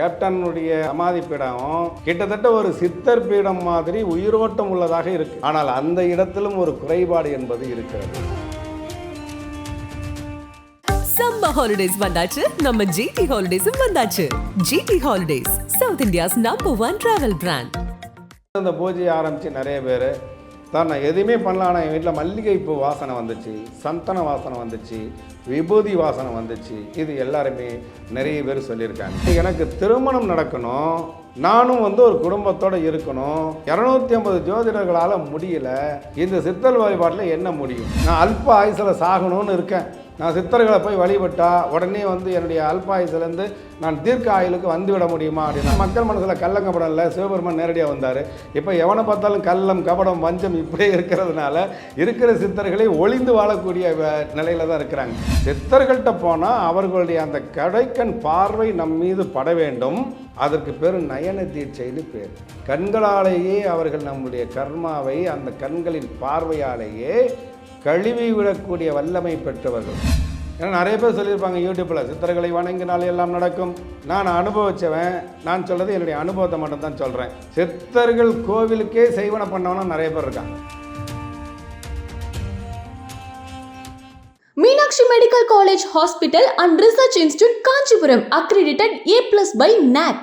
கேப்டனுடைய சமாதி பீடம் கிட்டத்தட்ட ஒரு சித்தர் பீடம் மாதிரி உயிரோட்டம் உள்ளதாக இருக்கு. ஆனால் அந்த இடத்திலும் ஒரு குறைபாடு என்பது இருக்கிறது. சம்மர் ஹாலிடேஸ் வந்தாச்சு. நம்ம ஜிடி ஹாலிடேஸும் வந்தாச்சு. GT holidays South India's number one travel brand இந்த பூஜையை ஆரம்பித்து நிறைய பேர் தான் நான் எதுவுமே பண்ணல ஆனால் என் வீட்டில் மல்லிகைப்பூ வாசனை வந்துச்சு சந்தன வாசனை வந்துச்சு விபூதி வாசனை வந்துச்சு. இது எல்லாருமே நிறைய பேர் சொல்லியிருக்காங்க. எனக்கு திருமணம் நடக்கணும் நானும் வந்து ஒரு குடும்பத்தோடு இருக்கணும். இரநூத்தி ஐம்பது ஜோதிடர்களால் முடியல. இந்த சித்தல் வழிபாட்டில் என்ன முடியும்? நான் அல்ப ஆயுசில் சாகணும்னு இருக்கேன். நான் சித்தர்களை போய் வழிபட்டால் உடனே வந்து என்னுடைய அல்பாயுசிலேருந்து நான் தீர்க்க ஆயுளுக்கு வந்து விட முடியுமா அப்படின்னா மக்கள் மனசில் கள்ளம் கபடம் இல்லை சிவபெருமான் நேரடியாக வந்தார். இப்போ எவனை பார்த்தாலும் கள்ளம் கபடம் வஞ்சம் இப்படியே இருக்கிறதுனால இருக்கிற சித்தர்களை ஒளிந்து வாழக்கூடிய வ- நிலையில தான் இருக்கிறாங்க. சித்தர்கள்ட்ட போனால் அவர்களுடைய அந்த கடைக்கண் பார்வை நம் மீது பட வேண்டும். அதற்கு பேர் நயன தீட்சைன்னு பேர். கண்களாலேயே அவர்கள் நம்முடைய கர்மாவை அந்த கண்களின் பார்வையாலேயே கழுவி விடக்கூடிய வல்லமை பெற்றவர்கள். ஏன்னா நிறைய பேர் சொல்லியிருப்பாங்க யூடியூப்பில் சித்தர்களை வணங்கினால் எல்லாம் நடக்கும். நான் அனுபவிச்சவன் நான் சொல்றது என்னுடைய அனுபவத்தை மட்டும் தான் சொல்கிறேன் சித்தர்கள் கோவிலுக்கே செய்வன பண்ணவனா நிறைய பேர் இருக்காங்க. Meenakshi Medical College Hospital and Research Institute Kanchipuram accredited A plus by NAC.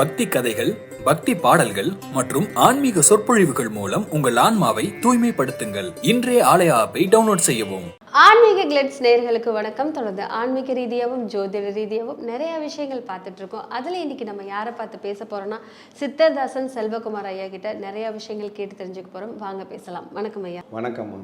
பக்தி கதைகள் பக்தி பாடல்கள் மற்றும் ஆன்மீக சொற்பொழிவுகள் மூலம் உங்கள் ஆன்மாவை தூய்மைப்படுத்துங்கள். இன்றைய ஆலய ஆப்பை டவுன்லோட் செய்யவும். ஆன்மீக கிளட்ஸ் நேயர்களுக்கு வணக்கம். தொடர்ந்து ஆன்மீக ரீதியாகவும் ஜோதிட ரீதியாகவும் நிறைய விஷயங்கள் பார்த்துட்டு இருக்கோம். அதில் இன்னைக்கு நம்ம யாரை பார்த்து பேச போறோம்னா சித்தர்தாசன் செல்வகுமார் ஐயா கிட்ட நிறைய விஷயங்கள் கேட்டு தெரிஞ்சுக்க போறோம். வாங்க பேசலாம். வணக்கம் ஐயா. வணக்கம்மா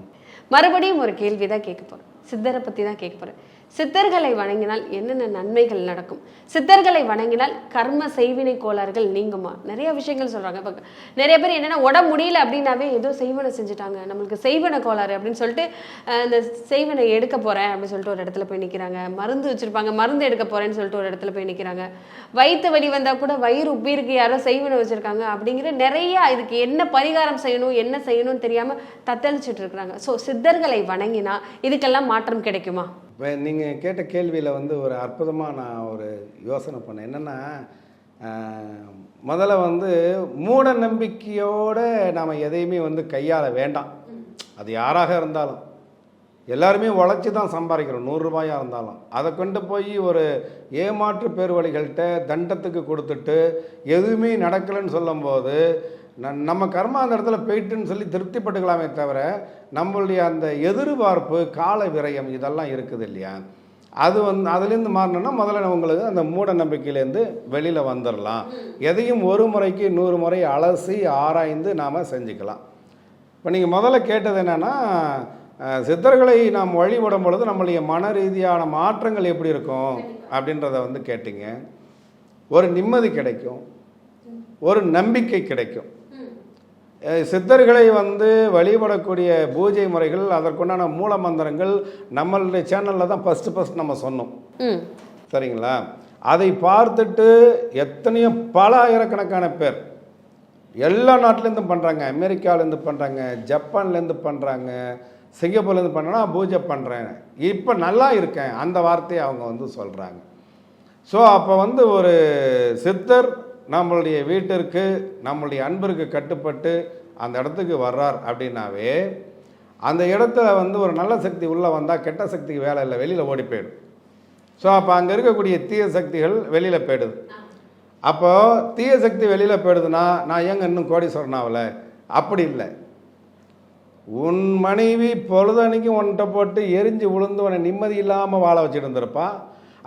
மறுபடியும் ஒரு கேள்வி தான் கேட்க போறோம். சித்தரை பத்தி தான் கேட்க போறேன் சித்தர்களை வணங்கினால் என்னென்ன நன்மைகள் நடக்கும்? சித்தர்களை வணங்கினால் கர்ம செய்வினை கோளாறுகள் நீங்குமா? நிறைய விஷயங்கள் சொல்றாங்க. இப்போ நிறைய பேர் என்னென்னா உடம்பு முடியல அப்படின்னாவே ஏதோ செய்வனை செஞ்சுட்டாங்க. நம்மளுக்கு செய்வன கோளாறு அப்படின்னு சொல்லிட்டு இந்த செய்வனை எடுக்க போறேன் அப்படின்னு சொல்லிட்டு ஒரு இடத்துல போய் நிற்கிறாங்க மருந்து வச்சிருப்பாங்க. மருந்து எடுக்க போறேன்னு சொல்லிட்டு ஒரு இடத்துல போய் நிற்கிறாங்க வயிற்று வலி வந்தா கூட வயிறு உப்பி இருக்கு. யாரோ செய்வனை வச்சிருக்காங்க அப்படிங்கிற நிறைய இதுக்கு என்ன பரிகாரம் செய்யணும் என்ன செய்யணும்னு தெரியாம தத்தளிச்சுட்டு இருக்கிறாங்க. ஸோ சித்தர்களை வணங்கினா இதுக்கெல்லாம் மாற்றம் கிடைக்குமா? நீங்கள் கேட்ட கேள்வியில் வந்து ஒரு அற்புதமாக நான் ஒரு யோசனை பண்ணேன் என்னென்னா முதல்ல வந்து மூட நம்பிக்கையோடு நாம் எதையுமே வந்து கையாள வேண்டாம். அது யாராக இருந்தாலும். எல்லாருமே உழைச்சி தான் சம்பாதிக்கிறோம். நூறுரூபாயாக இருந்தாலும். அதை கொண்டு போய் ஒரு ஏமாற்று பேர்வழிகள்கிட்ட தண்டத்துக்கு கொடுத்துட்டு எதுவுமே நடக்கலைன்னு சொல்லும்போது நம்ம கர்மா அந்த இடத்துல போயிட்டுன்னு சொல்லி திருப்திப்பட்டுக்கலாமே தவிர நம்மளுடைய அந்த எதிர்பார்ப்பு கால விரயம் இதெல்லாம் இருக்குது இல்லையா? அது வந்து அதுலேருந்து மாறணும்னா முதல்ல உங்களுக்கு அந்த மூட நம்பிக்கையிலேருந்து வெளியில் வந்துடலாம் எதையும் ஒரு முறைக்கு நூறு முறை அலசி ஆராய்ந்து நாம் செஞ்சுக்கலாம். இப்போ நீங்கள் முதல்ல கேட்டது என்னென்னா சித்தர்களை நாம் வழிபடும் பொழுது நம்மளுடைய மன ரீதியான மாற்றங்கள் எப்படி இருக்கும் அப்படின்றத வந்து கேட்டிங்க. ஒரு நிம்மதி கிடைக்கும். ஒரு நம்பிக்கை கிடைக்கும். சித்தர்களை வந்து வழிபடக்கூடிய பூஜை முறைகள் அதற்குண்டான மூல மந்திரங்கள் நம்மளுடைய சேனலில் தான் ஃபஸ்ட்டு ஃபஸ்ட் நம்ம சொன்னோம். சரிங்களா? அதை பார்த்துட்டு எத்தனையோ பல ஆயிரக்கணக்கான பேர் எல்லா நாட்டிலேருந்தும் பண்ணுறாங்க அமெரிக்காவிலேருந்து பண்ணுறாங்க ஜப்பான்லேருந்து பண்ணுறாங்க சிங்கப்பூர்லேருந்து பண்ணுறா பூஜை பண்ணுறேன் இப்போ நல்லா இருக்கேன். அந்த வார்த்தையை அவங்க வந்து சொல்கிறாங்க ஸோ அப்போ வந்து ஒரு சித்தர் நம்மளுடைய வீட்டிற்கு நம்மளுடைய அன்பிற்கு கட்டுப்பட்டு அந்த இடத்துக்கு வர்றார் அப்படின்னாவே அந்த இடத்துல வந்து ஒரு நல்ல சக்தி உள்ளே வந்தால் கெட்ட சக்திக்கு வேலை இல்லை வெளியில் ஓடி போயிடும். ஸோ அப்போ அங்கே இருக்கக்கூடிய தீய சக்திகள் வெளியில் போயிடுது. அப்போது தீய சக்தி வெளியில் போயிடுதுன்னா நான் ஏங்க இன்னும் கோடீஸ்வரன் ஆகல அப்படி இல்லை. உன் மனைவி பொழுதன்னைக்கு உன்கிட்ட போட்டு எரிஞ்சு விழுந்து உன்னை நிம்மதி இல்லாமல் வாழ வச்சுட்டு இருந்திருப்பா.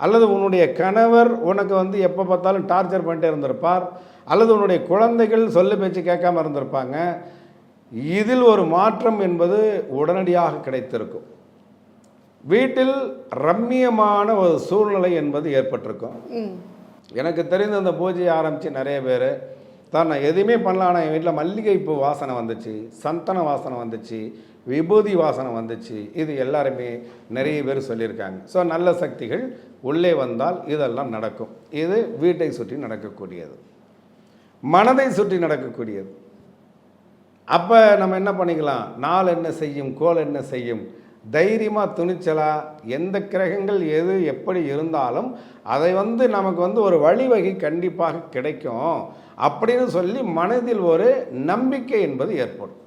அல்லது உன்னுடைய கணவர் உனக்கு வந்து எப்போ பார்த்தாலும் டார்ச்சர் பண்ணிட்டே இருந்திருப்பார். அல்லது உன்னுடைய குழந்தைகள் சொல்லு பேச்சு கேட்காம இருந்திருப்பாங்க. இதில் ஒரு மாற்றம் என்பது உடனடியாக கிடைத்திருக்கும். வீட்டில் ரம்மியமான ஒரு சூழ்நிலை என்பது ஏற்பட்டிருக்கும். எனக்கு தெரிந்த அந்த பூஜையை ஆரம்பித்து நிறைய பேர் தான் நான் எதுவுமே பண்ணல ஆனால் என் வீட்டில் மல்லிகைப்பூ வாசனை வந்துச்சு சந்தன வாசனை வந்துச்சு விபூதி வாசனை வந்துச்சு. இது எல்லாருமே நிறைய பேர் சொல்லியிருக்காங்க. ஸோ நல்ல சக்திகள் உள்ளே வந்தால் இதெல்லாம் நடக்கும். இது வீட்டை சுற்றி நடக்கக்கூடியது. மனதை சுற்றி நடக்கக்கூடியது. அப்போ நம்ம என்ன பண்ணிக்கலாம்? நாள் என்ன செய்யும்? கோல் என்ன செய்யும்? தைரியமாக துணிச்சலாக எந்த கிரகங்கள் எது எப்படி இருந்தாலும் அதை வந்து நமக்கு வந்து ஒரு வழிவகை கண்டிப்பாக கிடைக்கும் அப்படின்னு சொல்லி மனதில் ஒரு நம்பிக்கை என்பது ஏற்படும்.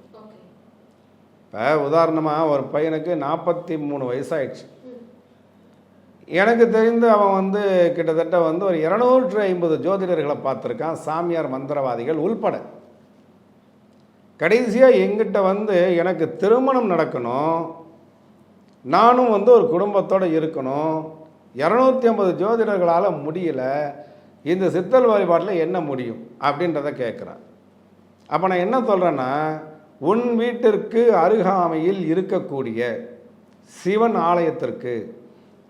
இப்போ உதாரணமாக ஒரு பையனுக்கு நாற்பத்தி மூணு வயசாயிடுச்சு. எனக்கு தெரிந்து அவன் வந்து கிட்டத்தட்ட வந்து ஒரு இரநூற்று ஐம்பது ஜோதிடர்களை பார்த்துருக்கான். சாமியார் மந்திரவாதிகள் உள்பட. கடைசியாக எங்கிட்ட வந்து எனக்கு திருமணம் நடக்கணும். நானும் வந்து ஒரு குடும்பத்தோடு இருக்கணும். இரநூத்தி ஐம்பது ஜோதிடர்களால் முடியல. இந்த சித்தல் வழிபாட்டில் என்ன முடியும்? அப்படின்றத கேட்குறான் அப்போ நான் என்ன சொல்கிறேன்னா உன் வீட்டிற்கு அருகாமையில் இருக்கக்கூடிய சிவன் ஆலயத்திற்கு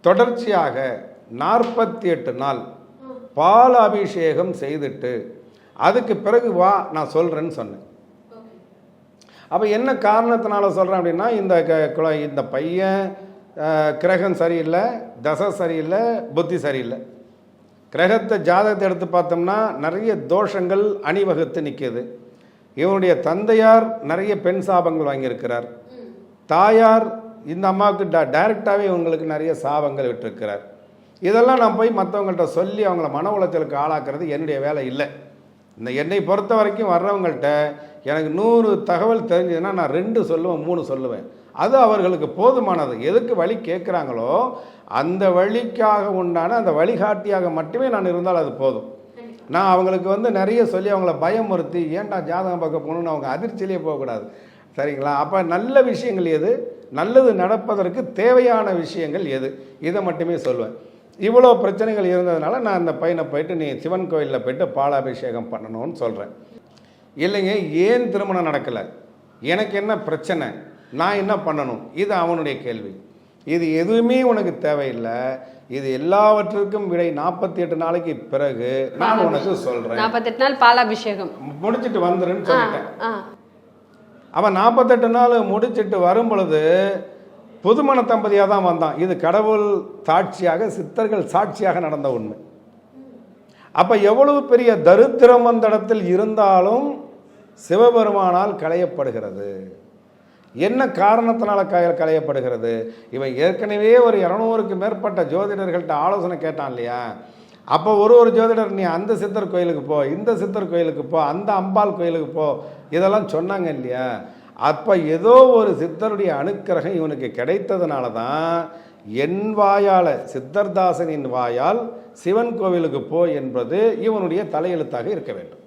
தொடர்ச்சியாக நாற்பத்தி எட்டு நாள் பால் அபிஷேகம் செய்துட்டு அதுக்கு பிறகு வா நான் சொல்கிறேன்னு சொன்னேன். அப்போ என்ன காரணத்தினால சொல்கிறேன் அப்படின்னா இந்த க- குழ- இந்த பையன் கிரகம் சரியில்லை தசை சரியில்லை புத்தி சரியில்லை. கிரகத்தை ஜாதகத்தை எடுத்து பார்த்தோம்னா நிறைய தோஷங்கள் அணிவகுத்து நிற்கிது இவனுடைய தந்தையார் நிறைய பெண் சாபங்கள் வாங்கியிருக்கிறார். தாயார் இந்த அம்மாவுக்கு ட டைரெக்டாகவே இவங்களுக்கு நிறைய சாபங்கள் விட்டுருக்கிறார். இதெல்லாம் நான் போய் மற்றவங்கள்ட்ட சொல்லி அவங்கள மன உளைச்சலுக்கு ஆளாக்குறது என்னுடைய வேலை இல்லை. இந்த என்னை பொறுத்த வரைக்கும் வர்றவங்கள்ட்ட எனக்கு நூறு தகவல் தெரிஞ்சதுன்னா நான் ரெண்டு சொல்லுவேன் மூணு சொல்லுவேன். அது அவர்களுக்கு போதுமானது. எதுக்கு வழி கேட்குறாங்களோ அந்த வழிக்காக உண்டான அந்த வழிகாட்டியாக மட்டுமே நான் இருந்தால் அது போதும். நான் அவங்களுக்கு வந்து நிறைய சொல்லி அவங்கள பயமுறுத்தி ஏன்டா ஜாதகம் பார்க்க போகணும்னு அவங்க அதிர்ச்சியிலே போகக்கூடாது. சரிங்களா? அப்போ நல்ல விஷயங்கள் எது? நல்லது நடப்பதற்கு தேவையான விஷயங்கள் எது? இதை மட்டுமே சொல்லுவேன். இவ்வளோ பிரச்சனைகள் இருந்ததுனால நான் அந்த பையனை போயிட்டு நீ சிவன் கோயிலில் போயிட்டு பாலாபிஷேகம் பண்ணணும்னு சொல்கிறேன் இல்லைங்க ஏன் திருமணம் நடக்கலை? எனக்கு என்ன பிரச்சனை? நான் என்ன பண்ணணும்? இது அவனுடைய கேள்வி. இது எதுவுமே உனக்கு தேவையில்லை. இது எல்லாவற்றிற்கும் விடை நாற்பத்தி எட்டு நாளைக்கு பிறகு நான் உனக்கு சொல்கிறேன் நாற்பத்தெட்டு நாள் பாலாபிஷேகம். முடிச்சிட்டு வந்துருன்னு சொல்லிட்டேன். அவன் நாற்பத்தெட்டு நாள் முடிச்சிட்டு வரும் பொழுது புதுமண தம்பதியாக தான் வந்தான். இது கடவுள் சாட்சியாக சித்தர்கள் சாட்சியாக நடந்த உண்மை அப்போ எவ்வளவு பெரிய தரித்திரம் அந்த இடத்தில் இருந்தாலும் சிவபெருமானால் களையப்படுகிறது. என்ன காரணத்தினால க களையப்படுகிறது? இவன் ஏற்கனவே ஒரு இரநூறுக்கு மேற்பட்ட ஜோதிடர்கள்ட்ட ஆலோசனை கேட்டான் இல்லையா? அப்போ ஒரு ஒரு ஜோதிடர் நீ அந்த சித்தர் கோயிலுக்கு போ இந்த சித்தர் கோயிலுக்கு போ அந்த அம்பாள் கோயிலுக்கு போ இதெல்லாம் சொன்னாங்க இல்லையா? அப்போ ஏதோ ஒரு சித்தருடைய அனுக்கிரகம் இவனுக்கு கிடைத்ததுனால தான் என் வாயால் சித்தர்தாசனின் வாயால் சிவன் கோவிலுக்கு போ என்பது இவனுடைய தலையெழுத்தாக இருக்க வேண்டும்.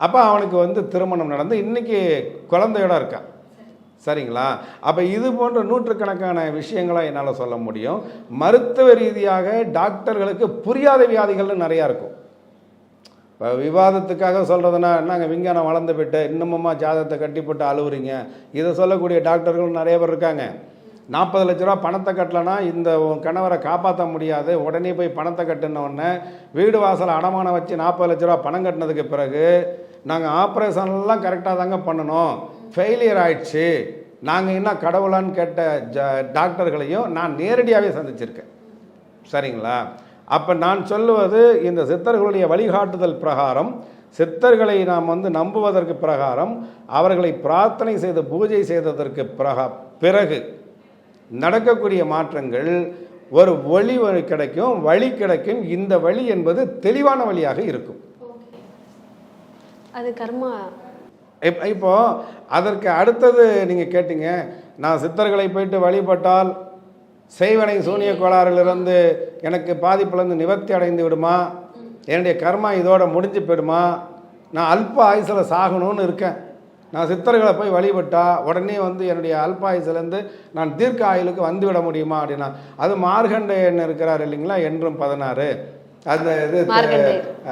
அப்போ அவனுக்கு வந்து திருமணம் நடந்து இன்னைக்கு குழந்தையோட இருக்கான். சரிங்களா? அப்போ இது போன்ற நூற்றுக்கணக்கான விஷயங்களை என்னால் சொல்ல முடியும். மருத்துவ ரீதியாக டாக்டர்களுக்கு புரியாத வியாதிகள்னு நிறையா இருக்கும். இப்போ விவாதத்துக்காக சொல்கிறதுனா நாங்கள் விஞ்ஞானம் வளர்ந்து விட்டு இன்னமுமா ஜாதகத்தை கட்டி போட்டு அழுவுறீங்க? இதை சொல்லக்கூடிய டாக்டர்கள் நிறைய பேர் இருக்காங்க. நாற்பது லட்ச ரூபா பணத்தை கட்டலைன்னா இந்த உன் கணவரை காப்பாற்ற முடியாது. உடனே போய் பணத்தை கட்டுன வீடு வாசல் அடமானம் வச்சு நாற்பது லட்ச ரூபா பணம் கட்டினதுக்கு பிறகு நாங்கள் ஆப்ரேஷன்லாம் கரெக்டாக தாங்க பண்ணணும். ஃபெயிலியர் ஆயிடுச்சு. நாங்கள் என்ன கடவுளான்னு கேட்ட ஜ டாக்டர்களையும் நான் நேரடியாகவே சந்திச்சிருக்கேன். சரிங்களா? அப்போ நான் சொல்லுவது இந்த சித்தர்களுடைய வழிகாட்டுதல் பிரகாரம் சித்தர்களை நாம் வந்து நம்புவதற்கு பிரகாரம் அவர்களை பிரார்த்தனை செய்து பூஜை செய்ததற்கு பிரகா பிறகு நடக்கக்கூடிய மாற்றங்கள் ஒரு வழி கிடைக்கும் வழி கிடைக்கும் இந்த வழி என்பது தெளிவான வழியாக இருக்கும். அது கர்மா இப் இப்போது அதற்கு அடுத்தது நீங்கள் கேட்டீங்க நான் சித்தர்களை போயிட்டு வழிபட்டால் செய்வனை சூனிய கோளாறிலிருந்து எனக்கு பாதிப்புலேருந்து நிவர்த்தி அடைந்து விடுமா? என்னுடைய கர்மா இதோட முடிஞ்சு போயிடுமா? நான் அல்ப ஆயுசில் சாகணும்னு இருக்கேன். நான் சித்தர்களை போய் வழிபட்டால் உடனே வந்து என்னுடைய அல்ப ஆயுசுலேருந்து நான் தீர்க்க ஆயுளுக்கு வந்து விட முடியுமா? அப்படின்னா அது மார்கண்டையன் இருக்கிறார் இல்லைங்களா? என்றும் பதினாறு. அந்த இது.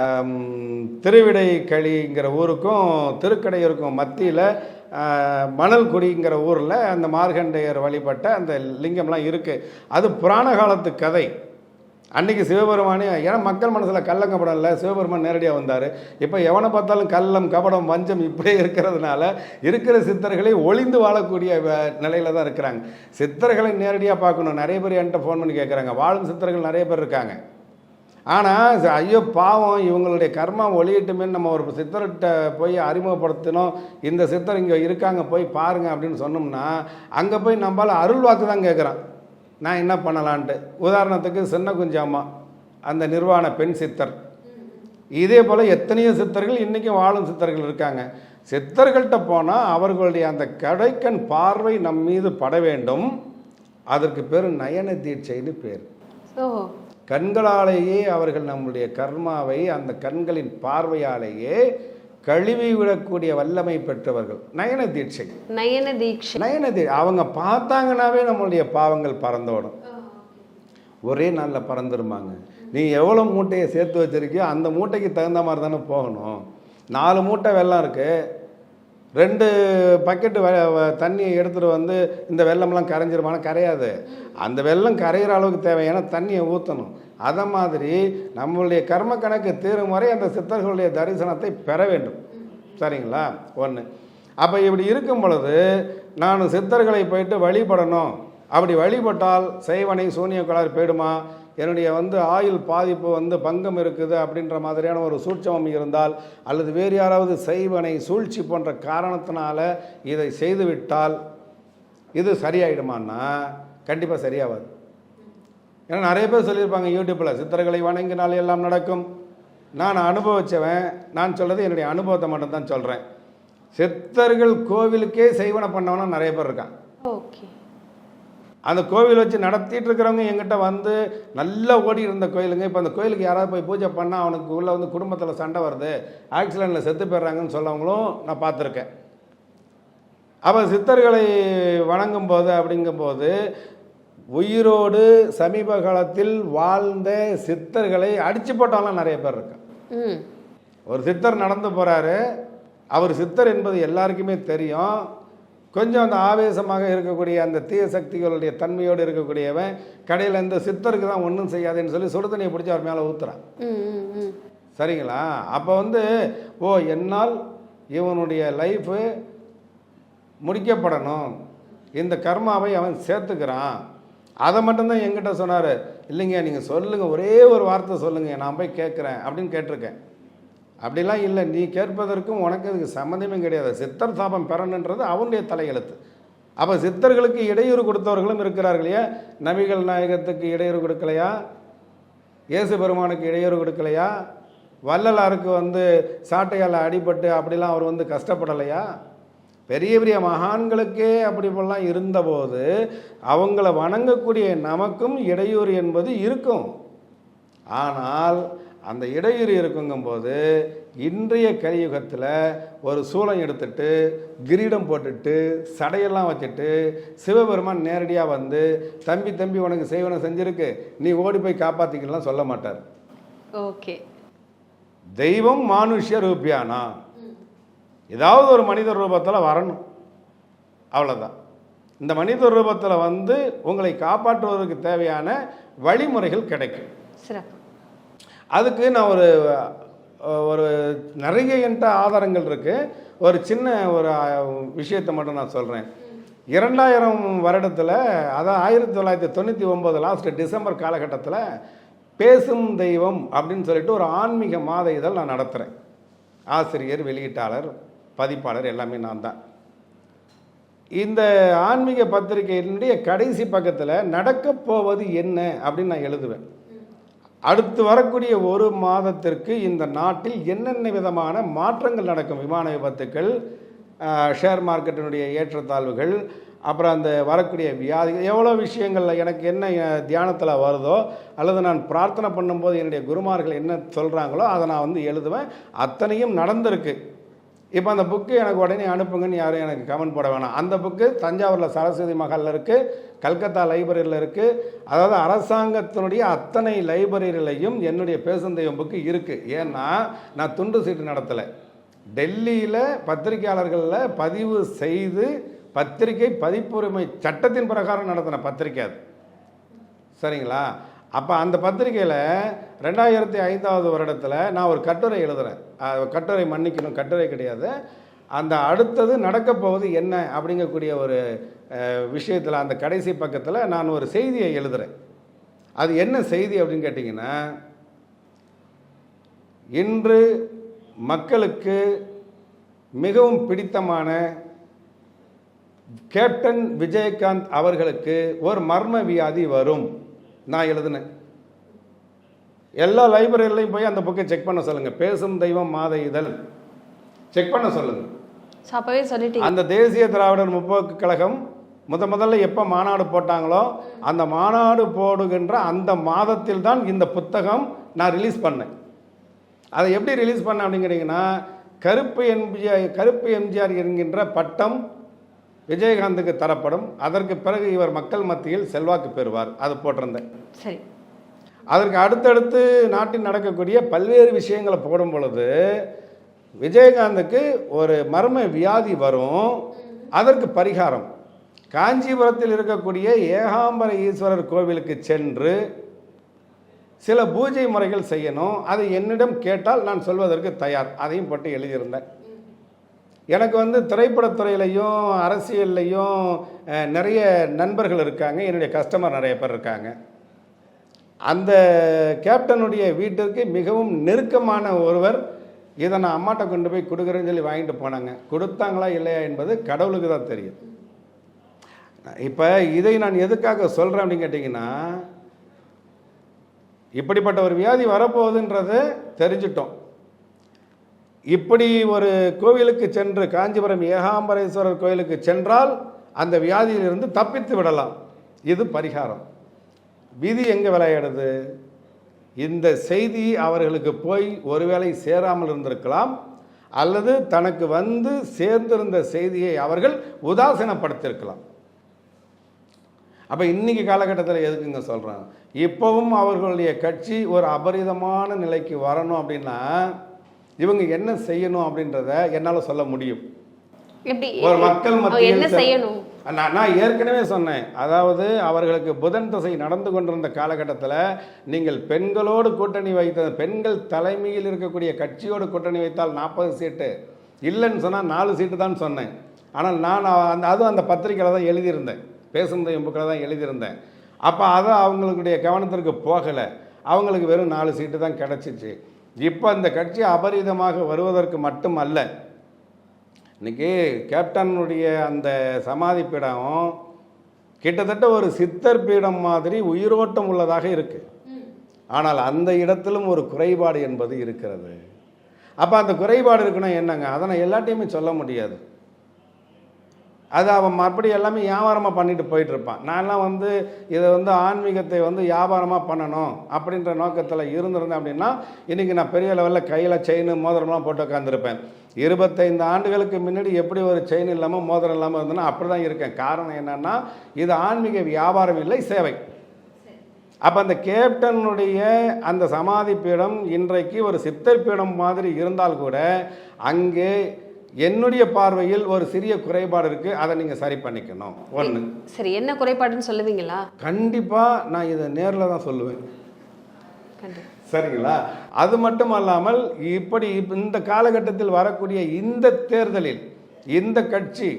ஆம், திருவிடைக்களிங்கிற ஊருக்கும் திருக்கடையூருக்கும் மத்தியில் மணல்குடிங்கிற ஊரில் அந்த மார்கண்டேயர் வழிபட்ட அந்த லிங்கம்லாம் இருக்குது அது புராண காலத்து கதை. அன்னைக்கு சிவபெருமானே ஏன்னா மக்கள் மனசில் கள்ளம் கபடம் இல்லை சிவபெருமான் நேரடியாக வந்தார். இப்போ எவனை பார்த்தாலும் கள்ளம் கபடம் வஞ்சம் இப்படியே இருக்கிறதுனால இருக்கிற சித்தர்களை ஒளிந்து வாழக்கூடிய நிலையில தான் இருக்கிறாங்க. சித்தர்களை நேரடியாக பார்க்கணும். நிறைய பேர் என்கிட்ட ஃபோன் பண்ணி கேட்குறாங்க வாழும் சித்தர்கள் நிறைய பேர் இருக்காங்க. ஆனால் ஐயோ பாவம் இவங்களுடைய கர்மா ஒளியிட்டுமேன்னு நம்ம ஒரு சித்தர்கிட்ட போய் அறிமுகப்படுத்தினோம். இந்த சித்தர் இங்கே இருக்காங்க போய் பாருங்கள் அப்படின்னு சொன்னோம்னா அங்கே போய் நம்மளால் அருள் வாக்கு தான் கேட்குறான் நான் என்ன பண்ணலான்ட்டு. உதாரணத்துக்கு சின்ன குஞ்சாம்மா அந்த நிர்வாண பெண் சித்தர். இதே போல் எத்தனையோ சித்தர்கள் இன்றைக்கும் வாழும் சித்தர்கள் இருக்காங்க. சித்தர்கள்ட்ட போனால் அவர்களுடைய அந்த கடைக்கண் பார்வை நம் மீது பட வேண்டும். அதற்கு பேர் நயன தீட்சைன்னு பேர். ஓ கண்களாலேயே அவர்கள் நம்முடைய கர்மாவை அந்த கண்களின் பார்வையாலேயே கழுவி விடக்கூடிய வல்லமை பெற்றவர்கள். நயன தீட்சை. நயன தீட்சை. நயன தீ அவங்க பார்த்தாங்கன்னாவே நம்மளுடைய பாவங்கள் பறந்தோடும். ஒரே நாளில் பறந்துருமாங்க. நீ எவ்வளோ மூட்டையை சேர்த்து வச்சிருக்கியோ அந்த மூட்டைக்கு தகுந்த மாதிரி தானே போகணும். நாலு மூட்டை வெள்ளம் இருக்குது ரெண்டு பக்கெட்டு தண்ணியை எடுத்துகிட்டு வந்து இந்த வெள்ளம்லாம் கரைஞ்சிருமான கரையாது. அந்த வெள்ளம் கரையிற அளவுக்கு தேவையான தண்ணியை ஊற்றணும் அதை மாதிரி நம்மளுடைய கர்ம கணக்கு தீரும் வரை அந்த சித்தர்களுடைய தரிசனத்தை பெற வேண்டும். சரிங்களா? ஒன்று அப்போ இப்படி இருக்கும் பொழுது நான் சித்தர்களை போயிட்டு வழிபடணும். அப்படி வழிபட்டால் செய்வனை சூனிய கோளாறு போயிடுமா? என்னுடைய வந்து ஆயுள் பாதிப்பு வந்து பங்கம் இருக்குது அப்படின்ற மாதிரியான ஒரு சூட்சமம் இருந்தால் அல்லது வேறு யாராவது செய்வனை சூழ்ச்சி போன்ற காரணத்தினால இதை செய்துவிட்டால் இது சரியாயிடுமான்னா கண்டிப்பாக சரியாகாது ஏன்னா நிறைய பேர் சொல்லியிருப்பாங்க யூடியூப்பில் சித்தர்களை வணங்கினால் எல்லாம் நடக்கும். நான் அனுபவிச்சவன் நான் சொல்கிறது என்னுடைய அனுபவத்தை மட்டும்தான் சொல்கிறேன் சித்தர்கள் கோவிலுக்கே செய்வனை பண்ணவனா நிறைய பேர் இருக்கான். ஓகே. அந்த கோவில் வச்சு நடத்திட்டு இருக்கிறவங்க எங்கிட்ட வந்து நல்லா ஓடி இருந்த கோயிலுங்க. இப்போ அந்த கோயிலுக்கு யாராவது போய் பூஜை பண்ணால் அவனுக்கு உள்ளே வந்து குடும்பத்தில் சண்டை வருது. ஆக்சிடெண்ட்டில் செத்து போயிடுறாங்கன்னு சொல்லவங்களும் நான் பார்த்துருக்கேன். அப்போ சித்தர்களை வணங்கும் போது அப்படிங்கும்போது உயிரோடு சமீப காலத்தில் வாழ்ந்த சித்தர்களை அடிச்சு போட்டவங்களாம் நிறைய பேர் இருக்கான் ம். ஒரு சித்தர் நடந்து போகிறாரு அவர் சித்தர் என்பது எல்லாருக்குமே தெரியும். கொஞ்சம் அந்த ஆவேசமாக இருக்கக்கூடிய அந்த தீய சக்திகளுடைய தன்மையோடு இருக்கக்கூடியவன் கடையில் இந்த சித்தருக்கு தான் ஒன்றும் செய்யாதுன்னு சொல்லி சுடு தண்ணியை பிடிச்சி அவர் மேலே ஊற்றுறான் சரிங்களா? அப்போ வந்து ஓ என்னால் இவனுடைய லைஃபு முடிக்கப்படணும். இந்த கர்மாவை அவன் சேர்த்துக்கிறான். அதை மட்டும்தான் என்கிட்ட சொன்னார். இல்லைங்க நீங்கள் சொல்லுங்கள் ஒரே ஒரு வார்த்தை சொல்லுங்கள் நான் போய் கேட்குறேன் அப்படின்னு கேட்டிருக்கேன். அப்படிலாம் இல்லை. நீ கேட்பதற்கும் உனக்கு இதுக்கு சம்மந்தமே கிடையாது. சித்தர் சாபம் பெறணுன்றது அவனுடைய தலையெழுத்து. அப்போ சித்தர்களுக்கு இடையூறு கொடுத்தவர்களும் இருக்கிறார்கள். ஏன்? நபிகள் நாயகத்துக்கு இடையூறு கொடுக்கலையா? இயேசு பெருமானுக்கு இடையூறு கொடுக்கலையா? வள்ளலாருக்கு வந்து சாட்டையால் அடிபட்டு அப்படிலாம் அவர் வந்து கஷ்டப்படலையா? பெரிய பெரிய மகான்களுக்கே அப்படி போலாம் இருந்தபோது அவங்கள வணங்கக்கூடிய நமக்கும் இடையூறு என்பது இருக்கும். ஆனால் அந்த இடையூறு இருக்குங்கும்போது இன்றைய கலியுகத்தில் ஒரு சூளம் எடுத்துட்டு கிரீடம் போட்டுட்டு சடையெல்லாம் வச்சுட்டு சிவபெருமான் நேரடியாக வந்து தம்பி தம்பி உனக்கு செய்வனை செஞ்சிருக்கு. நீ ஓடி போய் காப்பாற்றிக்கலாம் சொல்ல மாட்டார். ஓகே. தெய்வம் மானுஷ்ய ரூபியானா? ஏதாவது ஒரு மனித ரூபத்தில் வரணும். அவ்வளோதான் இந்த மனித ரூபத்தில் வந்து உங்களை காப்பாற்றுவதற்கு தேவையான வழிமுறைகள் கிடைக்கும். சிறப்பு. அதுக்கு நான் ஒரு ஒரு நிறைய என்கிட்ட ஆதாரங்கள் இருக்குது ஒரு சின்ன ஒரு விஷயத்தை மட்டும் நான் சொல்கிறேன் இரண்டாயிரம் வருடத்தில் அதான் ஆயிரத்தி தொள்ளாயிரத்தி தொண்ணூற்றி ஒம்பது லாஸ்ட் டிசம்பர் காலகட்டத்தில் பேசும் தெய்வம் அப்படின்னு சொல்லிட்டு ஒரு ஆன்மீக மாத இதழ் நான் நடத்துகிறேன் ஆசிரியர் வெளியீட்டாளர் பதிப்பாளர் எல்லாமே நான் தான். இந்த ஆன்மீக பத்திரிகையினுடைய கடைசி பக்கத்தில் நடக்கப் போவது என்ன அப்படின்னு நான் எழுதுவேன். அடுத்து வரக்கூடிய ஒரு மாதத்திற்கு இந்த நாட்டில் என்னென்ன விதமான மாற்றங்கள் நடக்கும்? விமான விபத்துக்கள் ஷேர் மார்க்கெட்டினுடைய ஏற்றத்தாழ்வுகள் அப்புறம் அந்த வரக்கூடிய வியாதிகள் எவ்வளோ விஷயங்களில் எனக்கு என்ன தியானத்தில் வருதோ அல்லது நான் பிரார்த்தனை பண்ணும்போது என்னுடைய குருமார்கள் என்ன சொல்கிறாங்களோ அதை நான் வந்து எழுதுவேன். அத்தனையும் நடந்திருக்கு. இப்போ அந்த புக்கு எனக்கு உடனே அனுப்புங்கன்னு யாரும் எனக்கு கமெண்ட் போட வேணாம். அந்த புக்கு தஞ்சாவூரில் சரஸ்வதி மஹாலில் இருக்குது கல்கத்தா லைப்ரரியில் இருக்குது அதாவது அரசாங்கத்தினுடைய அத்தனை லைப்ரரியிலையும் என்னுடைய பேசுந்தெய்வம் புக்கு இருக்குது ஏன்னா நான் துண்டு சீட்டு நடத்தலை. டெல்லியில் பத்திரிகையாளர்களில் பதிவு செய்து பத்திரிகை பதிப்புரிமை சட்டத்தின் பிரகாரம் நடத்தின பத்திரிக்கை அது. சரிங்களா? அப்போ அந்த பத்திரிகையில் ரெண்டாயிரத்தி ஐந்தாவது வருடத்தில் நான் ஒரு கட்டுரை எழுதுகிறேன் கட்டுரை மன்னிக்கணும் கட்டுரை கிடையாது. அந்த அடுத்தது நடக்கப் போவது என்ன அப்படிங்கக்கூடிய ஒரு விஷயத்தில் அந்த கடைசி பக்கத்தில் நான் ஒரு செய்தியை எழுதுகிறேன் அது என்ன செய்தி அப்படின்னு கேட்டிங்கன்னா இன்று மக்களுக்கு மிகவும் பிடித்தமான கேப்டன் விஜயகாந்த் அவர்களுக்கு ஒரு மர்ம வியாதி வரும். நான் எழுதினேன். எல்லா லைப்ரரியிலையும் போய் அந்த புக்கை செக் பண்ண சொல்லுங்க. பேசும் தெய்வம் மாத இதழ். செக் பண்ண சொல்லுங்க. ஸோ அப்பவே சொல்லிட்டீங்க. அந்த தேசிய திராவிடர் முற்போக்கு கழகம் முத முதல்ல எப்போ மாநாடு போட்டாங்களோ அந்த மாநாடு போடுகின்ற அந்த மாதத்தில் தான் இந்த புத்தகம் நான் ரிலீஸ் பண்ணேன். அதை எப்படி ரிலீஸ் பண்ணேன் அப்படிங்கிறீங்கன்னா கருப்பு எம்ஜிஆர் கருப்பு எம்ஜிஆர் என்கின்ற பட்டம் விஜயகாந்துக்கு தரப்படும். அதற்கு பிறகு இவர் மக்கள் மத்தியில் செல்வாக்கு பெறுவார். அது போட்டிருந்தேன். சரி. அதற்கு அடுத்தடுத்து நாட்டில் நடக்கக்கூடிய பல்வேறு விஷயங்களை போடும் பொழுது விஜயகாந்துக்கு ஒரு மர்ம வியாதி வரும். அதற்கு பரிகாரம். காஞ்சிபுரத்தில் இருக்கக்கூடிய ஏகாம்பர ஈஸ்வரர் கோவிலுக்கு சென்று சில பூஜை முறைகள் செய்யணும். அதை என்னிடம் கேட்டால் நான் சொல்வதற்கு தயார். அதையும் போட்டு எழுதியிருந்தேன். எனக்கு வந்து திரைப்படத்துறையிலையும் அரசியல்லையும் நிறைய நண்பர்கள் இருக்காங்க. என்னுடைய கஸ்டமர் நிறைய பேர் இருக்காங்க. அந்த கேப்டனுடைய வீட்டிற்கு மிகவும் நெருக்கமான ஒருவர் இதை நான் அம்மாட்ட கொண்டு போய் கொடுக்குறேன்னு சொல்லி வாங்கிட்டு போனாங்க. கொடுத்தாங்களா இல்லையா என்பது கடவுளுக்கு தான் தெரியும். இப்போ இதை நான் எதுக்காக சொல்கிறேன் அப்படின்னு கேட்டிங்கன்னா இப்படிப்பட்ட ஒரு வியாதி வரப்போகுதுன்றது தெரிஞ்சிட்டோம். இப்படி ஒரு கோவிலுக்கு சென்று காஞ்சிபுரம் ஏகாம்பரேஸ்வரர் கோயிலுக்கு சென்றால் அந்த வியாதியிலிருந்து தப்பித்து விடலாம். இது பரிகாரம். விதி எங்கே விளையாடுது? இந்த செய்தி அவர்களுக்கு போய் ஒருவேளை சேராமல் இருந்திருக்கலாம் அல்லது தனக்கு வந்து சேர்ந்திருந்த செய்தியை அவர்கள் உதாசீனப்படுத்தியிருக்கலாம் அப்போ இன்னைக்கு காலகட்டத்தில் எதுக்குங்க சொல்கிறேன் இப்போவும் அவர்களுடைய கட்சி ஒரு அபரிதமான நிலைக்கு வரணும் அப்படின்னா இவங்க என்ன செய்யணும் அப்படின்றத என்னால் சொல்ல முடியும். ஒரு மக்கள் மத்தியில் நான் நான் ஏற்கனவே சொன்னேன். அதாவது அவர்களுக்கு புதன் திசை நடந்து கொண்டிருந்த காலகட்டத்தில் நீங்கள் பெண்களோடு கூட்டணி வைத்த பெண்கள் தலைமையில் இருக்கக்கூடிய கட்சியோடு கூட்டணி வைத்தால் நாற்பது சீட்டு. இல்லைன்னு சொன்னால் நாலு சீட்டு தான் சொன்னேன். ஆனால் நான் அந்த அதுவும் அந்த பத்திரிக்கையில் தான் எழுதியிருந்தேன். பேசும் புக்கில் தான் எழுதியிருந்தேன். அப்போ அது அவங்களுடைய கவனத்திற்கு போகலை. அவங்களுக்கு வெறும் நாலு சீட்டு தான் கிடச்சிச்சு. இப்போ அந்த கட்சி அபரிதமாக வருவதற்கு மட்டும் அல்ல இன்னைக்கு கேப்டனுடைய அந்த சமாதி பீடம் கிட்டத்தட்ட ஒரு சித்தர் பீடம் மாதிரி உயிரோட்டம் உள்ளதாக இருக்கு. ஆனால் அந்த இடத்திலும் ஒரு குறைபாடு என்பது இருக்கிறது. அப்போ அந்த குறைபாடு இருக்குன்னா என்னங்க? அதை நான் எல்லாத்தையுமே சொல்ல முடியாது. அது அவன் மறுபடி எல்லாமே வியாபாரமாக பண்ணிட்டு போயிட்டு இருப்பான் நான்லாம் வந்து இதை வந்து ஆன்மீகத்தை வந்து வியாபாரமாக பண்ணணும் அப்படின்ற நோக்கத்தில் இருந்திருந்தேன் அப்படின்னா இன்றைக்கி நான் பெரிய லெவலில் கையில் செயின் மோதிரம்லாம் போட்டு உட்காந்துருப்பேன் இருபத்தைந்து ஆண்டுகளுக்கு முன்னாடி எப்படி ஒரு செயின் இல்லாமல் மோதிரம் இல்லாமல் இருந்தேன்னா அப்படி தான் இருக்கேன். காரணம் என்னென்னா இது ஆன்மீக வியாபாரம் இல்லை சேவை. அப்போ அந்த கேப்டனுடைய அந்த சமாதி பீடம் இன்றைக்கு ஒரு சித்தர் பீடம் மாதிரி இருந்தால் கூட அங்கே என்னுடைய பார்வையில் ஒரு சிறிய குறைபாடு இருக்குது அதை நீங்கள் சரி பண்ணிக்கணும். ஒன்று சரி என்ன குறைபாடுன்னு சொல்லுவீங்களா? கண்டிப்பாக நான் இதை நேரில் தான் சொல்லுவேன். கண்டிப்பா. சரிங்களா? அது மட்டும் அல்லாமல் இப்படி இப்ப இந்த காலகட்டத்தில் வரக்கூடிய இந்த தேர்தலில் இந்த கட்சி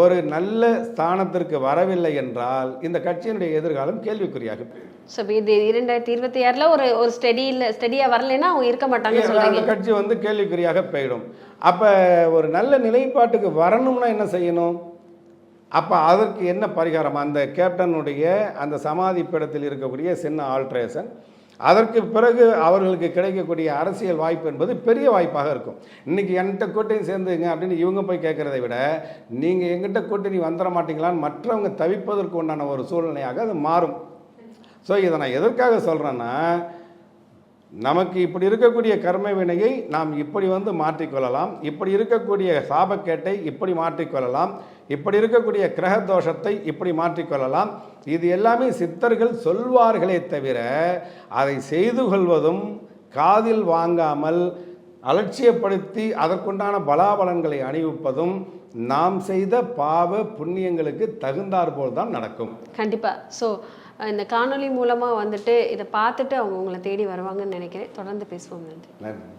ஒரு நல்ல ஸ்தானத்திற்கு வரவில்லை என்றால் இந்த கட்சியினுடைய எதிர்காலம் கேள்விக்குறியாக போயிடும். ஸோ இது இரண்டாயிரத்தி இருபத்தி ஆறில் ஒரு ஒரு ஸ்டெடியில் ஸ்டெடியாக வரலைன்னா அவங்க இருக்க மாட்டாங்கன்னு அந்த சொல்றீங்க. கட்சி வந்து கேள்விக்குறியாக போயிடும். அப்போ ஒரு நல்ல நிலைப்பாட்டுக்கு வரணும்னா என்ன செய்யணும்? அப்போ அதற்கு என்ன பரிகாரம்? அந்த கேப்டனுடைய அந்த சமாதி பீடத்தில் இருக்கக்கூடிய சின்ன ஆல்ட்ரேஷன் அதற்கு பிறகு அவர்களுக்கு கிடைக்கக்கூடிய அரசியல் வாய்ப்பு என்பது பெரிய வாய்ப்பாக இருக்கும். இன்னைக்கு என்கிட்ட கூட்டணி சேர்ந்துங்க அப்படின்னு இவங்க போய் கேட்குறதை விட நீங்கள் எங்கிட்ட கூட்டணி வந்துட மாட்டீங்களான்னு மற்றவங்க தவிப்பதற்கு உண்டான ஒரு சூழ்நிலையாக அது மாறும். ஸோ இதை நான் எதற்காக சொல்கிறேன்னா நமக்கு இப்படி இருக்கக்கூடிய கர்ம வினையை நாம் இப்படி வந்து மாற்றிக்கொள்ளலாம் இப்படி இருக்கக்கூடிய சாபக்கேட்டை இப்படி மாற்றிக்கொள்ளலாம் இப்படி இருக்கக்கூடிய கிரக தோஷத்தை இப்படி மாற்றிக்கொள்ளலாம். இது எல்லாமே சித்தர்கள் சொல்வார்களே தவிர அதை செய்து கொள்வதும் காதில் வாங்காமல் அலட்சியப்படுத்தி அதற்குண்டான பலாபலன்களை அணிவிப்பதும் நாம் செய்த பாவ புண்ணியங்களுக்கு தகுந்தாற்போல் தான் நடக்கும். கண்டிப்பா. ஸோ இந்த காணொளி மூலமா வந்துட்டு இதை பார்த்துட்டு அவங்க உங்களை தேடி வருவாங்கன்னு நினைக்கிறேன். தொடர்ந்து பேசுவோம். நன்றி. நன்றி.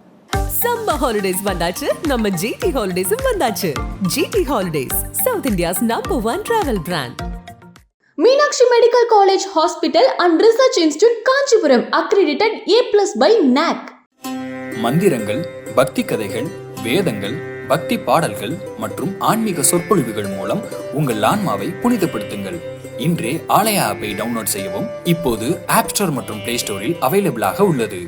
சம்மர் ஹாலிடேஸ் வந்தாச்சு. நம்ம ஜிடி ஹாலிடேஸும் வந்தாச்சு. GT holidays South India's number one travel brand Meenakshi Medical College Hospital and Research Institute Kanchipuram accredited A plus by NAC. மந்திரங்கள் பக்தி கதைகள் வேதங்கள் பக்தி பாடல்கள் மற்றும் ஆன்மீக சொற்பொழிவுகள் மூலம் உங்கள் ஆன்மாவை புனிதப்படுத்துங்கள். இன்றே ஆலயா ஆப்பை டவுன்லோட் செய்யவும் இப்போது ஆப் ஸ்டோர் மற்றும் பிளே ஸ்டோரில் அவைலபிளாக உள்ளது.